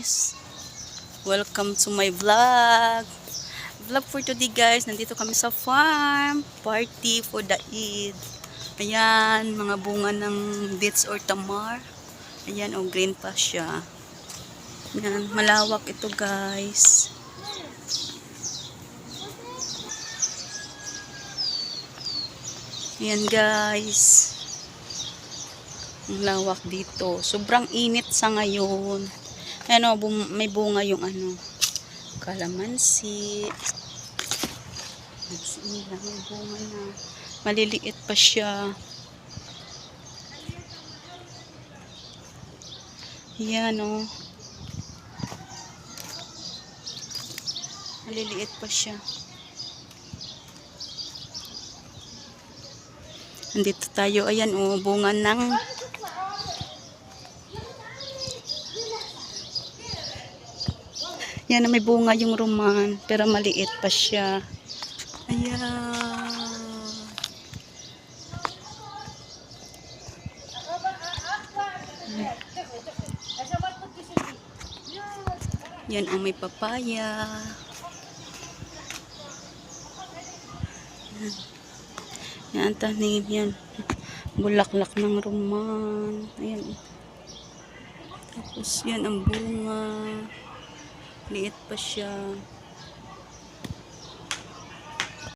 guys! Welcome to my vlog! Vlog for today guys, nandito kami sa farm. Party for the Eid. Ayan, mga bunga ng dates or tamar. Ayan, oh, green pa siya. Ayan, malawak ito guys. Ayan guys. Ang lawak dito. Sobrang init sa ngayon. Ano, bum- may bunga yung ano, kalamansi. Sila, may bunga na. Maliliit pa siya. Yan o. Maliliit pa siya. Nandito tayo. Ayan o, bunga ng Yan may bunga yung roman, pero maliit pa siya. Ayan. Yan ang may papaya. Yan. Yan tanim yan. Bulaklak ng roman. Ayan. Tapos yan ang bunga. Liit pa siya.